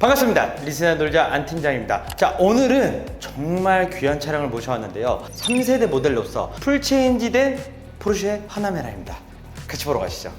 반갑습니다. 리스나 놀자 안 팀장입니다. 자, 오늘은 정말 귀한 차량을 모셔왔는데요. 3세대 모델로서 풀체인지된 포르쉐 파나메라입니다. 같이 보러 가시죠.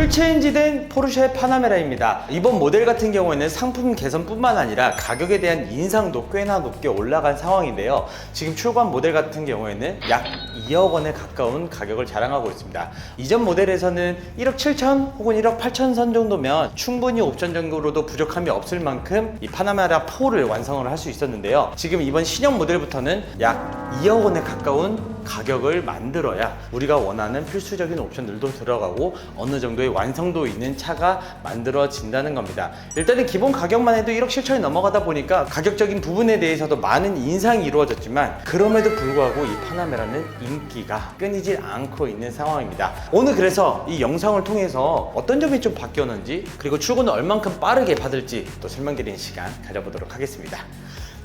풀체인지된 포르쉐 파나메라입니다. 이번 모델 같은 경우에는 상품 개선뿐만 아니라 가격에 대한 인상도 꽤나 높게 올라간 상황인데요. 지금 출고한 모델 같은 경우에는 약 2억 원에 가까운 가격을 자랑하고 있습니다. 이전 모델에서는 1억 7천 혹은 1억 8천 선 정도면 충분히 옵션적으로도 부족함이 없을 만큼 이 파나메라 4를 완성을 할 수 있었는데요. 지금 이번 신형 모델부터는 약 2억 원에 가까운 가격을 만들어야 우리가 원하는 필수적인 옵션들도 들어가고 어느 정도의 완성도 있는 차가 만들어진다는 겁니다. 일단은 기본 가격만 해도 1억 7천이 넘어가다 보니까 가격적인 부분에 대해서도 많은 인상이 이루어졌지만 그럼에도 불구하고 이 파나메라는 인기가 끊이질 않고 있는 상황입니다. 오늘 그래서 이 영상을 통해서 어떤 점이 좀 바뀌었는지 그리고 출고는 얼만큼 빠르게 받을지 또 설명드리는 시간 가져보도록 하겠습니다.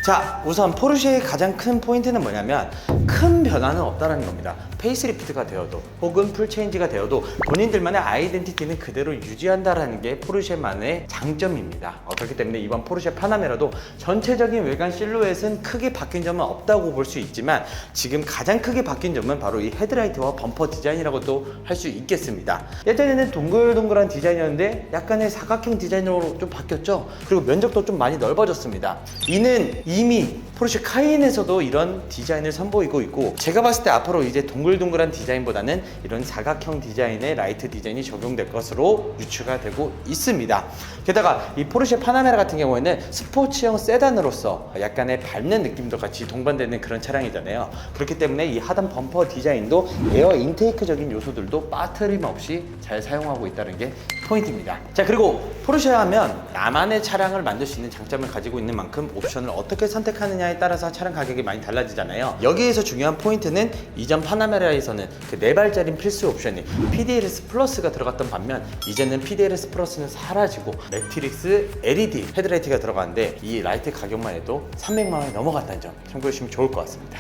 자, 우선 포르쉐의 가장 큰 포인트는 뭐냐면 큰 변화는 없다는 겁니다. 페이스리프트가 되어도 혹은 풀체인지가 되어도 본인들만의 아이덴티티는 그대로 유지한다라는 게 포르쉐만의 장점입니다. 어, 그렇기 때문에 이번 포르쉐 파나메라도 전체적인 외관 실루엣은 크게 바뀐 점은 없다고 볼 수 있지만 지금 가장 크게 바뀐 점은 바로 이 헤드라이트와 범퍼 디자인이라고도 할 수 있겠습니다. 예전에는 동글동글한 디자인이었는데 약간의 사각형 디자인으로 좀 바뀌었죠. 그리고 면적도 좀 많이 넓어졌습니다. 이는 이미 포르쉐 카이엔에서도 이런 디자인을 선보이고 있고 제가 봤을 때 앞으로 이제 동글동글한 디자인보다는 이런 사각형 디자인의 라이트 디자인이 적용될 것으로 유추가 되고 있습니다. 게다가 이 포르쉐 파나메라 같은 경우에는 스포츠형 세단으로서 약간의 밟는 느낌도 같이 동반되는 그런 차량이잖아요. 그렇기 때문에 이 하단 범퍼 디자인도 에어 인테이크적인 요소들도 빠트림 없이 잘 사용하고 있다는 게 포인트입니다. 자 그리고 포르쉐 하면 나만의 차량을 만들 수 있는 장점을 가지고 있는 만큼 옵션을 어떻게 선택하느냐에 따라서 차량 가격이 많이 달라지잖아요. 여기에서 중요한 포인트는 이전 파나메라에서는 그네 발짜리 필수 옵션이 PDLS 플러스가 들어갔던 반면 이제는 PDLS 플러스는 사라지고 매트릭스 LED 헤드라이트가 들어가는데 이 라이트 가격만 해도 300만 원이 넘어갔다는 점 참고해 주시면 좋을 것 같습니다.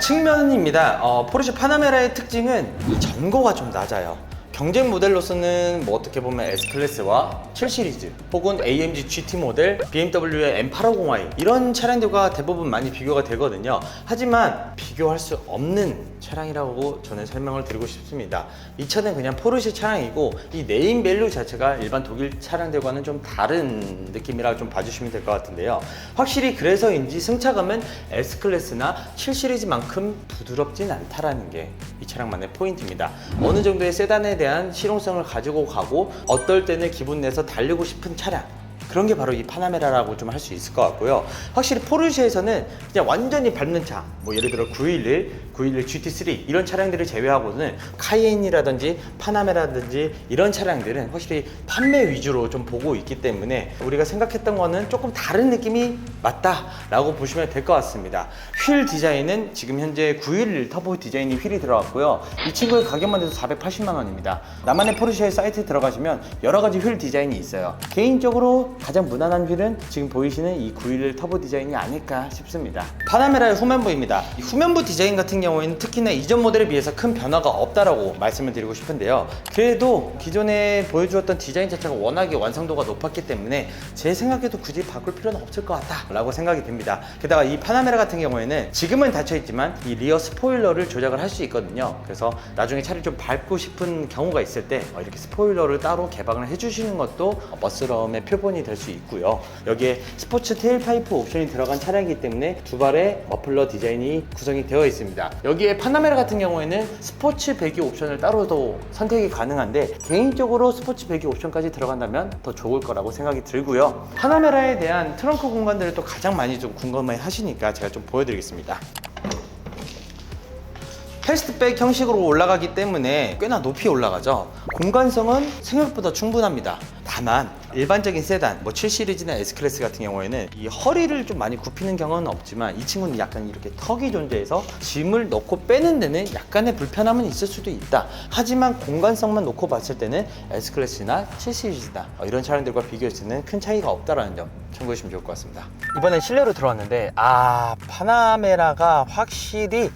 측면입니다. 어, 포르쉐 파나메라의 특징은 이 전고가 좀 낮아요. 경쟁 모델로서는 뭐 어떻게 보면 S 클래스와 7 시리즈 혹은 AMG GT 모델, BMW의 M850i 이런 차량들과 대부분 많이 비교가 되거든요. 하지만 비교할 수 없는 차량이라고 저는 설명을 드리고 싶습니다. 이 차는 그냥 포르쉐 차량이고 이 네임 밸류 자체가 일반 독일 차량들과는 좀 다른 느낌이라 좀 봐주시면 될 것 같은데요. 확실히 그래서인지 승차감은 S 클래스나 7 시리즈만큼 부드럽진 않다라는 게 이 차량만의 포인트입니다. 어느 정도의 세단에 대한 실용성을 가지고 가고 어떨 때는 기분 내서 달리고 싶은 차량 그런 게 바로 이 파나메라라고 좀 할 수 있을 것 같고요. 확실히 포르쉐에서는 그냥 완전히 밟는 차, 뭐 예를 들어 911, 911 GT3 이런 차량들을 제외하고는 카이엔이라든지 파나메라든지 이런 차량들은 확실히 판매 위주로 좀 보고 있기 때문에 우리가 생각했던 거는 조금 다른 느낌이 맞다라고 보시면 될 것 같습니다. 휠 디자인은 지금 현재 911 터보 디자인이 휠이 들어갔고요. 이 친구의 가격만 해도 480만 원입니다. 나만의 포르쉐 사이트에 들어가시면 여러 가지 휠 디자인이 있어요. 개인적으로 가장 무난한 휠은 지금 보이시는 이 911 터보 디자인이 아닐까 싶습니다. 파나메라의 후면부입니다. 이 후면부 디자인 같은 경우에는 특히나 이전 모델에 비해서 큰 변화가 없다라고 말씀을 드리고 싶은데요. 그래도 기존에 보여주었던 디자인 자체가 워낙에 완성도가 높았기 때문에 제 생각에도 굳이 바꿀 필요는 없을 것 같다라고 생각이 듭니다. 게다가 이 파나메라 같은 경우에는 지금은 닫혀 있지만 이 리어 스포일러를 조작을 할 수 있거든요. 그래서 나중에 차를 좀 밟고 싶은 경우가 있을 때 어, 이렇게 스포일러를 따로 개방을 해주시는 것도 멋스러움의 표본이 될 수 있고요. 여기에 스포츠 테일 파이프 옵션이 들어간 차량이기 때문에 두 발의 머플러 디자인이 구성이 되어 있습니다. 여기에 파나메라 같은 경우에는 스포츠 배기 옵션을 따로도 선택이 가능한데 개인적으로 스포츠 배기 옵션까지 들어간다면 더 좋을 거라고 생각이 들고요. 파나메라에 대한 트렁크 공간들을 또 가장 많이 좀 궁금해 하시니까 제가 좀 보여드리겠습니다. 패스트백 형식으로 올라가기 때문에 꽤나 높이 올라가죠. 공간성은 생각보다 충분합니다. 다만 일반적인 세단, 뭐 7 시리즈나 S 클래스 같은 경우에는 이 허리를 좀 많이 굽히는 경우는 없지만 이 친구는 약간 이렇게 턱이 존재해서 짐을 넣고 빼는 데는 약간의 불편함은 있을 수도 있다. 하지만 공간성만 놓고 봤을 때는 S 클래스나 7 시리즈나 어, 이런 차량들과 비교했을 때는 큰 차이가 없다라는 점 참고해 주시면 좋을 것 같습니다. 이번에 실내로 들어왔는데 아 파나메라가 확실히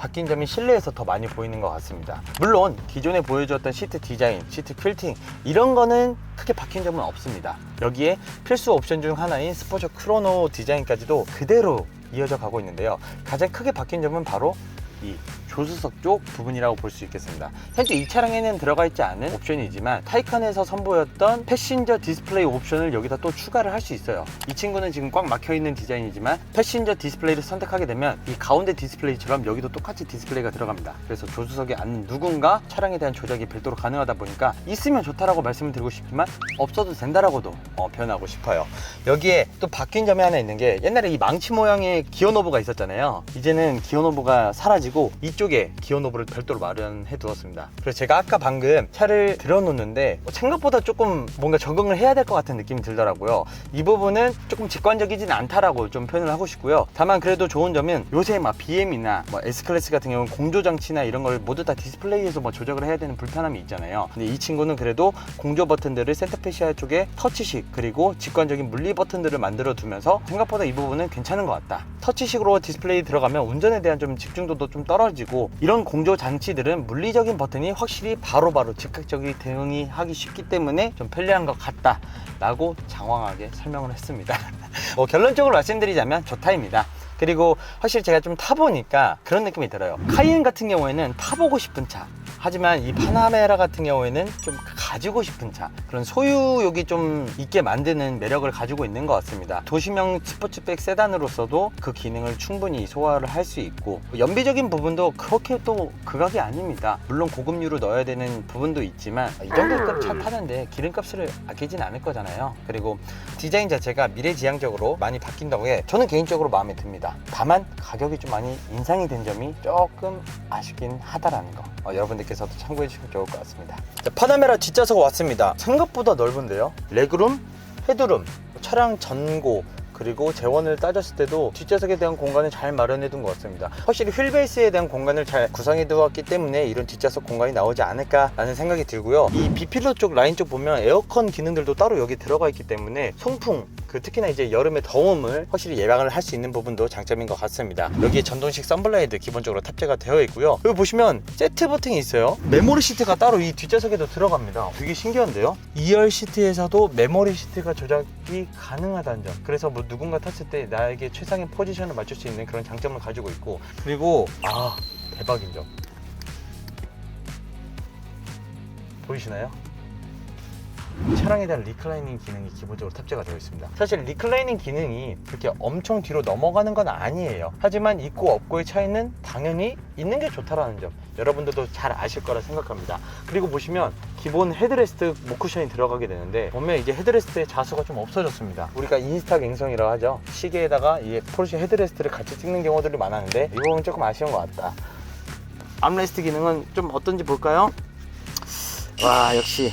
바뀐 점이 실내에서 더 많이 보이는 것 같습니다. 물론 기존에 보여주었던 시트 디자인, 시트 퀼팅 이런 거는 크게 바뀐 점은 없습니다. 여기에 필수 옵션 중 하나인 스포츠 크로노 디자인까지도 그대로 이어져 가고 있는데요. 가장 크게 바뀐 점은 바로 이 조수석 쪽 부분이라고 볼 수 있겠습니다. 현재 이 차량에는 들어가 있지 않은 옵션이지만 타이칸에서 선보였던 패신저 디스플레이 옵션을 여기다 또 추가를 할 수 있어요. 이 친구는 지금 꽉 막혀 있는 디자인이지만 패신저 디스플레이를 선택하게 되면 이 가운데 디스플레이처럼 여기도 똑같이 디스플레이가 들어갑니다. 그래서 조수석에 앉는 누군가 차량에 대한 조작이 별도로 가능하다 보니까 있으면 좋다라고 말씀을 드리고 싶지만 없어도 된다라고도 어, 표현하고 싶어요. 여기에 또 바뀐 점이 하나 있는 게 옛날에 이 망치 모양의 기어 노브가 있었잖아요. 이제는 기어 노브가 사라지고 이 쪽에 기어 노브를 별도로 마련해 두었습니다. 그래서 제가 아까 방금 차를 들어놓는데 생각보다 조금 뭔가 적응을 해야 될 것 같은 느낌이 들더라고요. 이 부분은 조금 직관적이진 않다라고 좀 표현을 하고 싶고요. 다만 그래도 좋은 점은 요새 막 BM이나 뭐 S클래스 같은 경우는 공조 장치나 이런 걸 모두 다 디스플레이에서 뭐 조작을 해야 되는 불편함이 있잖아요. 근데 이 친구는 그래도 공조 버튼들을 센터페시아 쪽에 터치식 그리고 직관적인 물리 버튼들을 만들어 두면서 생각보다 이 부분은 괜찮은 것 같다. 터치식으로 디스플레이 들어가면 운전에 대한 좀 집중도도 좀 떨어지고 이런 공조 장치들은 물리적인 버튼이 확실히 바로바로 즉각적인 대응이 하기 쉽기 때문에 좀 편리한 것 같다 라고 장황하게 설명을 했습니다. 뭐 결론적으로 말씀드리자면 좋다입니다. 그리고 확실히 제가 좀 타보니까 그런 느낌이 들어요. 카이엔 같은 경우에는 타보고 싶은 차. 하지만 이 파나메라 같은 경우에는 좀 가지고 싶은 차 그런 소유욕이 좀 있게 만드는 매력을 가지고 있는 것 같습니다. 도시명 스포츠백 세단으로서도 그 기능을 충분히 소화를 할 수 있고 연비적인 부분도 그렇게 또 극악이 아닙니다. 물론 고급류로 넣어야 되는 부분도 있지만 이 정도급 차 타는데 기름값을 아끼진 않을 거잖아요. 그리고 디자인 자체가 미래지향적으로 많이 바뀐다고 해 저는 개인적으로 마음에 듭니다. 다만 가격이 좀 많이 인상이 된 점이 조금 아쉽긴 하다라는 거 어, 여러분들께서도 참고해 주시면 좋을 것 같습니다. 자, 파나메라 뒷좌석 왔습니다 생각보다 넓은데요 레그룸, 헤드룸, 차량 전고 그리고 재원을 따졌을 때도 뒷좌석에 대한 공간을 잘 마련해 둔 것 같습니다. 확실히 휠베이스에 대한 공간을 잘 구성해 두었기 때문에 이런 뒷좌석 공간이 나오지 않을까 라는 생각이 들고요. 이 비필러 쪽 라인 쪽 보면 에어컨 기능들도 따로 여기 들어가 있기 때문에 송풍 그 특히나 이제 여름의 더움을 확실히 예방을 할 수 있는 부분도 장점인 것 같습니다. 여기에 전동식 썬블레이드 기본적으로 탑재가 되어 있고요. 여기 보시면 세트 버튼이 있어요. 메모리 시트가 따로 이 뒷좌석에도 들어갑니다. 되게 신기한데요. 2열 시트에서도 메모리 시트가 조작이 가능하다는 점. 그래서 뭐 누군가 탔을 때 나에게 최상의 포지션을 맞출 수 있는 그런 장점을 가지고 있고 그리고 아 대박인 점. 보이시나요? 차량에 대한 리클라이닝 기능이 기본적으로 탑재가 되어 있습니다. 사실 리클라이닝 기능이 그렇게 엄청 뒤로 넘어가는 건 아니에요. 하지만 있고 없고의 차이는 당연히 있는 게 좋다라는 점 여러분들도 잘 아실 거라 생각합니다. 그리고 보시면 기본 헤드레스트 모쿠션이 들어가게 되는데 보면 이게 헤드레스트의 자수가 좀 없어졌습니다. 우리가 인스타 갱성이라고 하죠. 시계에다가 이 포르쉐 헤드레스트를 같이 찍는 경우들이 많았는데 이 부분 조금 아쉬운 것 같다. 암레스트 기능은 좀 어떤지 볼까요? 와 역시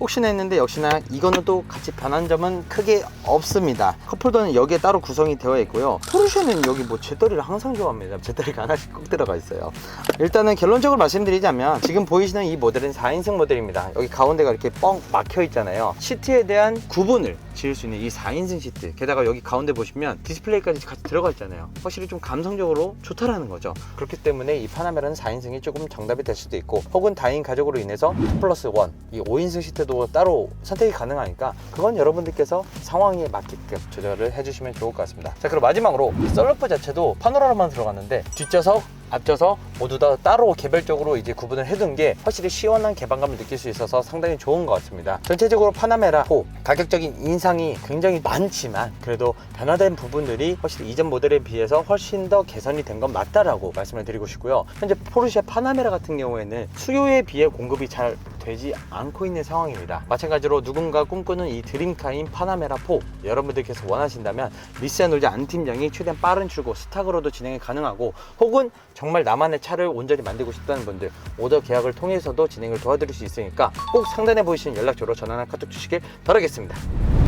혹시나 했는데 역시나 이거는 또 같이 변한 점은 크게 없습니다. 컵홀더는 여기에 따로 구성이 되어 있고요. 포르쉐는 여기 뭐 제떨이를 항상 좋아합니다. 제떨이가 하나씩 꼭 들어가 있어요. 일단은 결론적으로 말씀드리자면 지금 보이시는 이 모델은 4인승 모델입니다. 여기 가운데가 이렇게 뻥 막혀 있잖아요. 시트에 대한 구분을 지을 수 있는 이 4인승 시트 게다가 여기 가운데 보시면 디스플레이까지 같이 들어가 있잖아요. 확실히 좀 감성적으로 좋다라는 거죠. 그렇기 때문에 이 파나메라는 4인승이 조금 정답이 될 수도 있고 혹은 다인 가족으로 인해서 2 플러스 1이 5인승 시트도 따로 선택이 가능하니까 그건 여러분들께서 상황에 맞게끔 조절을 해주시면 좋을 것 같습니다. 자 그리고 마지막으로 이 썰루프 자체도 파노라마만 들어갔는데 뒷좌석 앞좌석 모두 다 따로 개별적으로 이제 구분을 해둔 게 확실히 시원한 개방감을 느낄 수 있어서 상당히 좋은 것 같습니다. 전체적으로 파나메라 4 가격적인 인상이 굉장히 많지만 그래도 변화된 부분들이 확실히 이전 모델에 비해서 훨씬 더 개선이 된 건 맞다라고 말씀을 드리고 싶고요. 현재 포르쉐 파나메라 같은 경우에는 수요에 비해 공급이 잘 되지 않고 있는 상황입니다. 마찬가지로 누군가 꿈꾸는 이 드림카인 파나메라 4 여러분들께서 원하신다면 리시안 놀자 안 팀장이 최대한 빠른 출고 스탁으로도 진행이 가능하고 혹은 정말 나만의 차를 온전히 만들고 싶다는 분들 오더 계약을 통해서도 진행을 도와드릴 수 있으니까 꼭 상단에 보이시는 연락처로 전화나 카톡 주시길 바라겠습니다.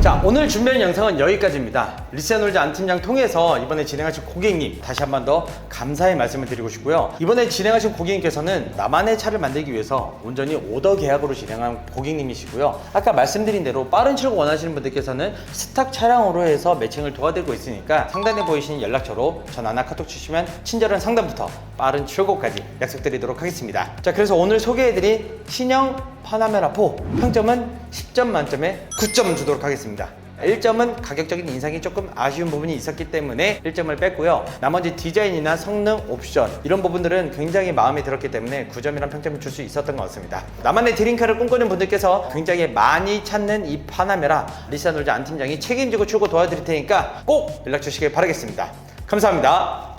자 오늘 준비한 영상은 여기까지입니다. 리시아놀즈 안팀장 통해서 이번에 진행하신 고객님 다시 한 번 더 감사의 말씀을 드리고 싶고요. 이번에 진행하신 고객님께서는 나만의 차를 만들기 위해서 온전히 오더 계약으로 진행한 고객님이시고요. 아까 말씀드린 대로 빠른 출고 원하시는 분들께서는 스탁 차량으로 해서 매칭을 도와드리고 있으니까 상단에 보이시는 연락처로 전화나 카톡 주시면 친절한 상담부터 빠른 출고 까지 약속드리도록 하겠습니다 자 그래서 오늘 소개해드린 신형 파나메라 4 평점은 10점 만점에 9점 주도록 하겠습니다 1점은 가격적인 인상이 조금 아쉬운 부분이 있었기 때문에 1점을 뺐고요. 나머지 디자인이나 성능, 옵션 이런 부분들은 굉장히 마음에 들었기 때문에 9점이란 평점을 줄 수 있었던 것 같습니다. 나만의 드림카를 꿈꾸는 분들께서 굉장히 많이 찾는 이 파나메라 리사놀즈 안팀장이 책임지고 출고 도와드릴 테니까 꼭 연락 주시길 바라겠습니다. 감사합니다.